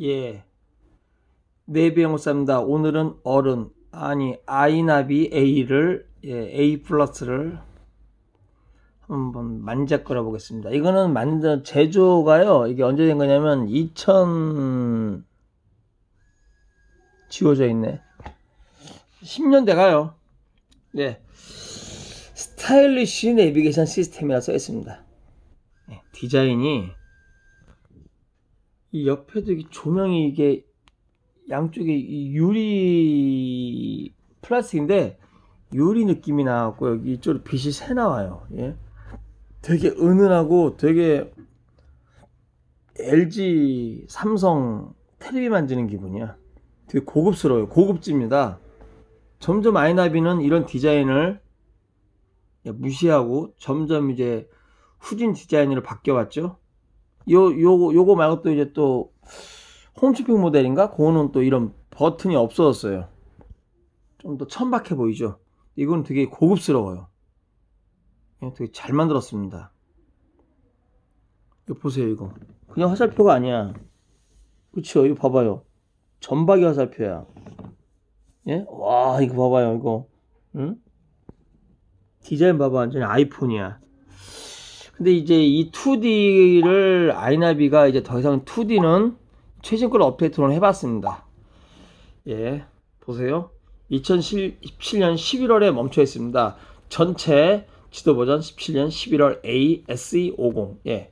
예. 네비 영사입니다. 오늘은 어른, 아니, 아이나비 A를, 예, A 플러스를 한번 만작거려 보겠습니다. 이거는 만든, 제조가요, 이게 언제 된 거냐면, 2000, 지워져 있네. 10년 돼가요. 네. 스타일리쉬 내비게이션 시스템이라 써 있습니다. 예, 디자인이, 이 옆에도 이 조명이 이게 양쪽에 이 유리 플라스틱인데 유리 느낌이 나왔고 여기 이쪽으로 빛이 새 나와요. 예. 되게 은은하고 되게 LG 삼성 텔레비 만지는 기분이야. 되게 고급스러워요. 고급집니다. 점점 아이나비는 이런 디자인을 무시하고 점점 이제 후진 디자인으로 바뀌어왔죠. 요, 요거, 요거 말고 또 이제 또, 홈쇼핑 모델인가? 그거는 또 이런 버튼이 없어졌어요. 좀 더 천박해 보이죠? 이건 되게 고급스러워요. 예, 되게 잘 만들었습니다. 이거 보세요, 이거. 그냥 화살표가 아니야. 그쵸? 이거 봐봐요. 전박이 화살표야. 예? 와, 이거 봐봐요, 이거. 응? 디자인 봐봐. 완전히 아이폰이야. 근데 이제 이 2D를 아이나비가 이제 더 이상 2D는 최신 걸 업데이트로 해봤습니다. 예, 보세요. 2017년 11월에 멈춰 있습니다. 전체 지도 버전 17년 11월 ASE50. 예.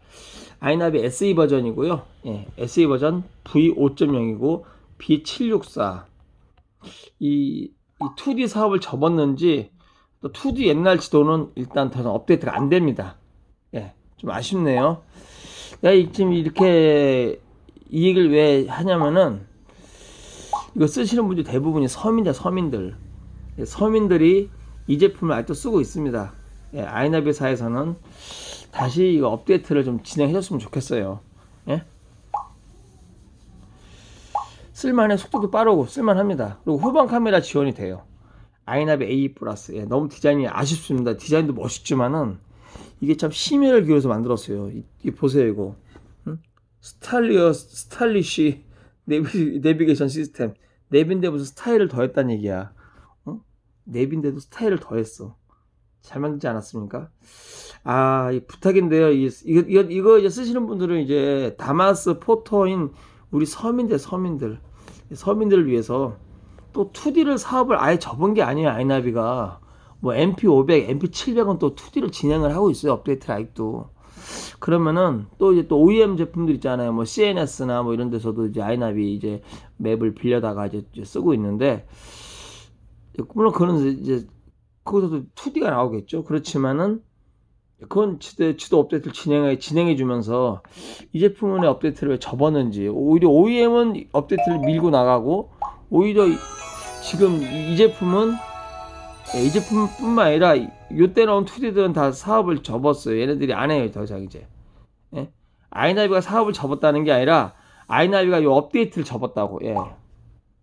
아이나비 SE 버전이고요. 예. SE 버전 V5.0이고 B764. 이, 이 2D 사업을 접었는지 또 2D 옛날 지도는 일단 더 이상 업데이트가 안 됩니다. 예, 좀 아쉽네요. 내가 지금 이렇게 이 얘기를 왜 하냐면은 이거 쓰시는 분들 대부분이 서민자 서민들 예, 서민들이 이 제품을 아직도 쓰고 있습니다. 예, 아이나비사에서는 다시 이거 업데이트를 좀 진행해줬으면 좋겠어요. 예? 쓸만해 속도도 빠르고 쓸만합니다. 그리고 후방 카메라 지원이 돼요. 아이나비 A 플러스 예, 너무 디자인이 아쉽습니다. 디자인도 멋있지만은 이게 참 심혈을 기울여서 만들었어요. 이, 이 보세요 이거. 응? 스타일리어 스타일리시 내비, 내비게이션 시스템. 내비인데 무슨 스타일을 더했다는 얘기야. 어? 내비인데도 스타일을 더했어. 잘 만들지 않았습니까? 아, 이 부탁인데요. 이, 이거, 이거, 이거 이제 쓰시는 분들은 이제 다마스 포터인 우리 서민들, 서민들. 서민들을 위해서 또 2D를 사업을 아예 접은 게 아니에요, 아이나비가. 뭐 MP500, MP700은 또 2D를 진행을 하고 있어요. 업데이트를 아직도. 그러면은 또 이제 또 OEM 제품들 있잖아요. 뭐 CNS나 뭐 이런 데서도 이제 아이나비 이제 맵을 빌려다가 이제, 이제 쓰고 있는데 물론 그거는 이제 거기서도 2D가 나오겠죠. 그렇지만은 그건 지도, 지도 업데이트를 진행해, 진행해 주면서 이 제품의 업데이트를 왜 접었는지 오히려 OEM은 업데이트를 밀고 나가고 오히려 지금 이 제품은 이 제품뿐만 아니라 요때 나온 2D들은 다 사업을 접었어요. 얘네들이 안 해요. 더 이상 이제. 예? 아이나비가 사업을 접었다는 게 아니라 아이나비가 요 업데이트를 접었다고. 예. 요,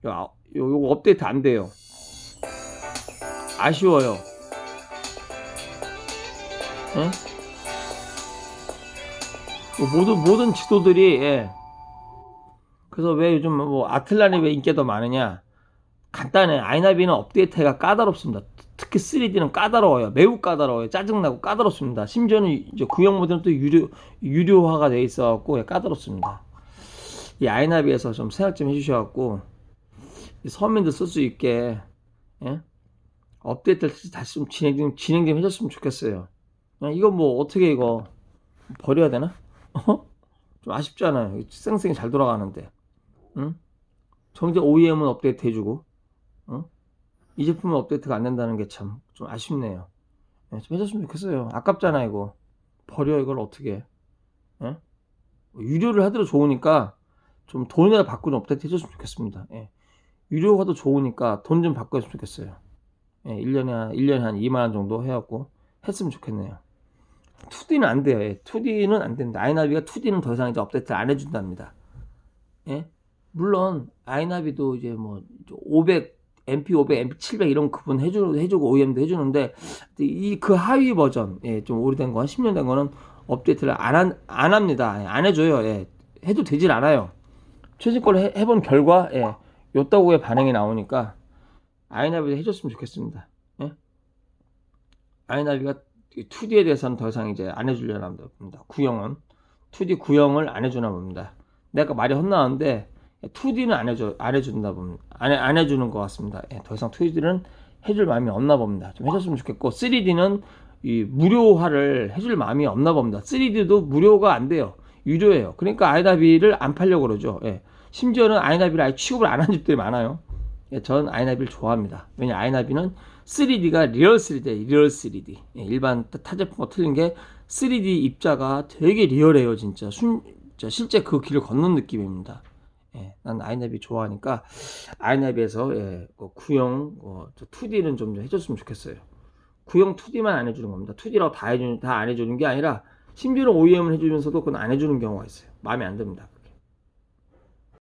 요, 요 업데이트 안 돼요. 아쉬워요. 예? 모든 모든 지도들이 예. 그래서 왜 요즘 뭐 아틀란이 왜 인기가 더 많으냐? 간단해. 아이나비는 업데이트가 까다롭습니다. 특히 3D는 까다로워요. 매우 까다로워요. 짜증나고 까다롭습니다. 심지어는 이제 구형 모델은 또 유료, 유료화가 돼 있어갖고 까다롭습니다. 이 아이나비에서 좀 생각 좀 해주셔갖고, 서민들 쓸 수 있게, 예? 업데이트를 다시 좀 진행 좀, 진행 좀 해줬으면 좋겠어요. 이거 뭐 어떻게 이거 버려야 되나? 어? 좀 아쉽잖아요. 쌩쌩이 잘 돌아가는데. 응? 정작 OEM은 업데이트 해주고, 어? 이 제품은 업데이트가 안 된다는 게 참 좀 아쉽네요. 예, 좀 해줬으면 좋겠어요. 아깝잖아, 이거. 버려, 이걸 어떻게. 예? 유료를 하더라도 좋으니까 좀 돈이라도 받고 좀 업데이트 해줬으면 좋겠습니다. 예. 유료화도 좋으니까 돈 좀 받고 했으면 좋겠어요. 예, 1년에 한, 1년에 한 2만원 정도 해갖고 했으면 좋겠네요. 2D는 안 돼요. 예. 2D는 안 된다. 아이나비가 2D는 더 이상 이제 업데이트 안 해준답니다. 예? 물론 아이나비도 이제 뭐 500, MP500, MP700 이런 구분 해주, 해주고 OEM도 해주는데 이 그 하위 버전, 예, 좀 오래된 거, 한 10년 된 거는 업데이트를 안, 한, 안 합니다. 예, 안 해줘요. 예. 해도 되질 않아요. 최신 걸 해, 해본 결과 예, 요따구의 반응이 나오니까 아이나비도 해줬으면 좋겠습니다. 예? 아이나비가 2D에 대해서는 더 이상 이제 안 해주려나 봅니다. 구형은 2D 구형을 안 해주나 봅니다. 내가 말이 헛나왔는데 2D는 안 해줘 안 해준다 봅니다. 안, 해- 안 해주는 것 같습니다. 예, 더 이상 2D는 해줄 마음이 없나 봅니다. 좀 해줬으면 좋겠고 3D는 이 무료화를 해줄 마음이 없나 봅니다. 3D도 무료가 안 돼요. 유료예요. 그러니까 아이나비를 안 팔려고 그러죠. 예. 심지어는 아이나비를 아예 취급을 안 한 집들이 많아요. 예, 전 아이나비를 좋아합니다. 왜냐 아이나비는 3D가 리얼 3D, 리얼 3D. 예, 일반 타- 타제품과 틀린 게 3D 입자가 되게 리얼해요, 진짜. 순, 진짜 실제 그 길을 걷는 느낌입니다. 예, 난 아이나비 좋아하니까 아이나비에서 예, 그 구형 어, 2D는 좀 해줬으면 좋겠어요. 구형 2D만 안 해주는 겁니다. 2D라고 다 해주는 다 안 해주는 게 아니라 심지어는 OEM을 해주면서도 그건 안 해주는 경우가 있어요. 마음에 안 듭니다.